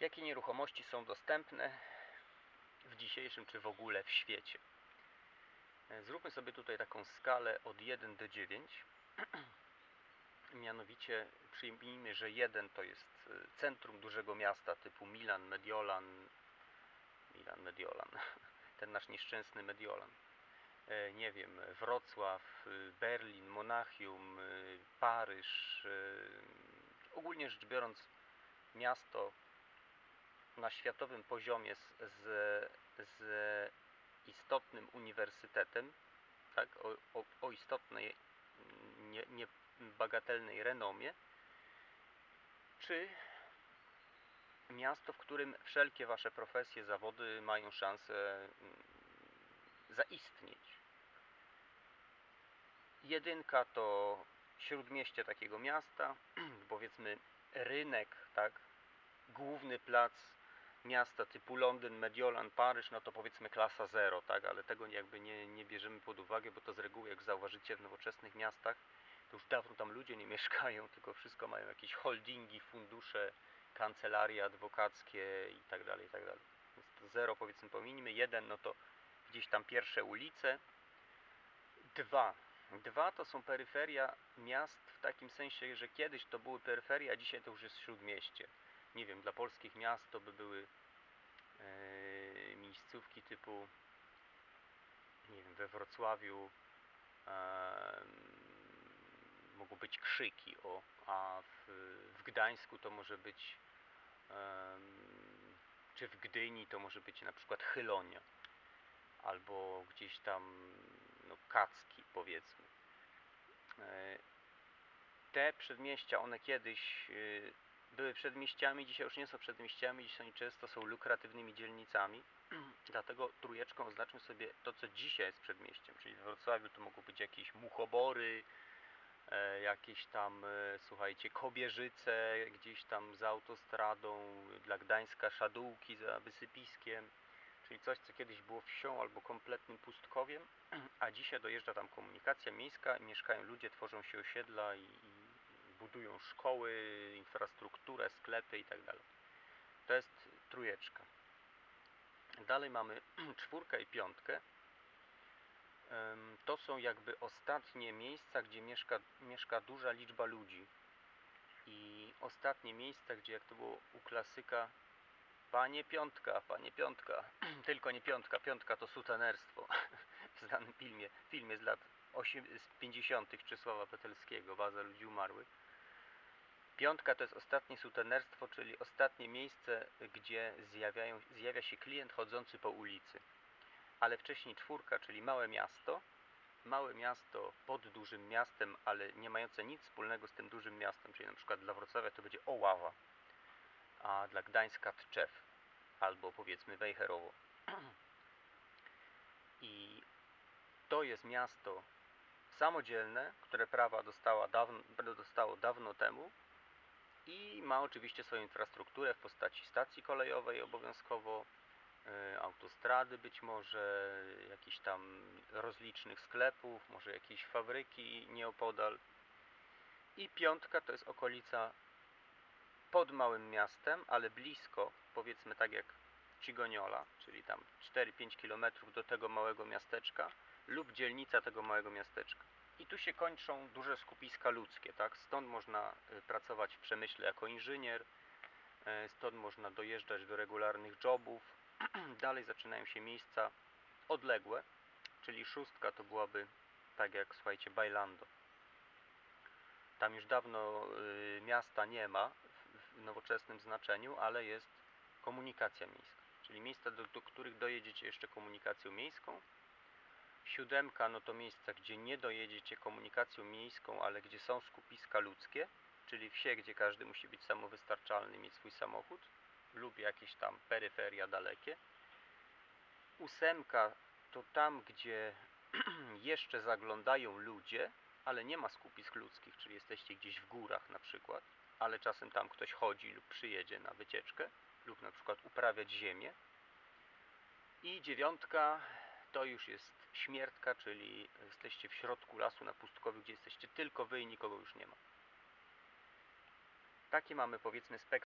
Jakie nieruchomości są dostępne w dzisiejszym czy w ogóle w świecie? E, Zróbmy sobie tutaj taką skalę od 1 do 9. Mianowicie przyjmijmy, że 1 to jest e, centrum dużego miasta typu Milan, Mediolan, Milan, Mediolan, ten nasz nieszczęsny Mediolan. E, Nie wiem, Wrocław, Berlin, Monachium, Paryż. Ogólnie rzecz biorąc, miasto na światowym poziomie z, z, z istotnym uniwersytetem, tak, o, o, o istotnej, nie, niebagatelnej renomie, czy miasto, w którym wszelkie wasze profesje, zawody mają szansę mm, zaistnieć. Jedynka to śródmieście takiego miasta, powiedzmy rynek, tak, główny plac miasta typu Londyn, Mediolan, Paryż, no to powiedzmy klasa zero, tak, ale tego jakby nie, nie bierzemy pod uwagę, bo to z reguły, jak zauważycie w nowoczesnych miastach, to już dawno tam ludzie nie mieszkają, tylko wszystko mają jakieś holdingi, fundusze, kancelarie adwokackie i tak dalej, i tak dalej. Więc zero powiedzmy pominimy, jeden no to gdzieś tam pierwsze ulice, dwa, dwa to są peryferia miast w takim sensie, że kiedyś to były peryferie, a dzisiaj to już jest śródmieście nie wiem, dla polskich miast to by były e, miejscówki typu, nie wiem, we Wrocławiu e, mogą być Krzyki, o, a w, w Gdańsku to może być, em, czy w Gdyni to może być na przykład Chylonia, albo gdzieś tam, no, Kacki powiedzmy. E, te przedmieścia, one kiedyś y, były przedmieściami, dzisiaj już nie są przedmieściami, dzisiaj często są lukratywnymi dzielnicami. Dlatego trójeczką oznaczmy sobie to, co dzisiaj jest przedmieściem. Czyli w Wrocławiu to mogą być jakieś muchobory, e, jakieś tam, e, słuchajcie, kobierzyce gdzieś tam za autostradą, dla Gdańska szadółki za wysypiskiem. Czyli coś, co kiedyś było wsią albo kompletnym pustkowiem, a dzisiaj dojeżdża tam komunikacja miejska, mieszkają ludzie, tworzą się osiedla i budują szkoły, infrastrukturę, sklepy i tak. To jest trójeczka. Dalej mamy czwórkę i piątkę. To są jakby ostatnie miejsca, gdzie mieszka, mieszka duża liczba ludzi. I ostatnie miejsca, gdzie jak to było u klasyka, panie piątka, panie piątka, tylko nie piątka, piątka to sutenerstwo w znanym filmie, filmie z lat 8, z 50. Czesława Petelskiego, Baza ludzi umarłych. Piątka to jest ostatnie sutenerstwo, czyli ostatnie miejsce, gdzie zjawiają, zjawia się klient chodzący po ulicy. Ale wcześniej czwórka, czyli małe miasto. Małe miasto pod dużym miastem, ale nie mające nic wspólnego z tym dużym miastem, czyli na przykład dla Wrocławia to będzie Oława, a dla Gdańska Tczew, albo powiedzmy Wejherowo. I to jest miasto samodzielne, które prawa dostała dawno, dostało dawno temu i ma oczywiście swoją infrastrukturę w postaci stacji kolejowej obowiązkowo, y, autostrady być może, jakichś tam rozlicznych sklepów, może jakieś fabryki nieopodal. I piątka to jest okolica pod małym miastem, ale blisko, powiedzmy tak jak Cigoniola, czyli tam 4-5 km do tego małego miasteczka lub dzielnica tego małego miasteczka. I tu się kończą duże skupiska ludzkie, tak? Stąd można y, pracować w przemyśle jako inżynier, y, stąd można dojeżdżać do regularnych jobów. Dalej zaczynają się miejsca odległe, czyli szóstka to byłaby tak jak, słuchajcie, Bailando. Tam już dawno y, miasta nie ma w, nowoczesnym znaczeniu, ale jest komunikacja miejska, czyli miejsca, do, do których dojedziecie jeszcze komunikacją miejską. Siódemka no to miejsca, gdzie nie dojedziecie komunikacją miejską, ale gdzie są skupiska ludzkie, czyli wsie, gdzie każdy musi być samowystarczalny, mieć swój samochód lub jakieś tam peryferia dalekie. Ósemka to tam, gdzie jeszcze zaglądają ludzie, ale nie ma skupisk ludzkich, czyli jesteście gdzieś w górach na przykład, ale czasem tam ktoś chodzi lub przyjedzie na wycieczkę lub na przykład uprawiać ziemię. I dziewiątka to już jest śmiertka, czyli jesteście w środku lasu na pustkowiu, gdzie jesteście tylko wy i nikogo już nie ma. Takie mamy powiedzmy spektrum.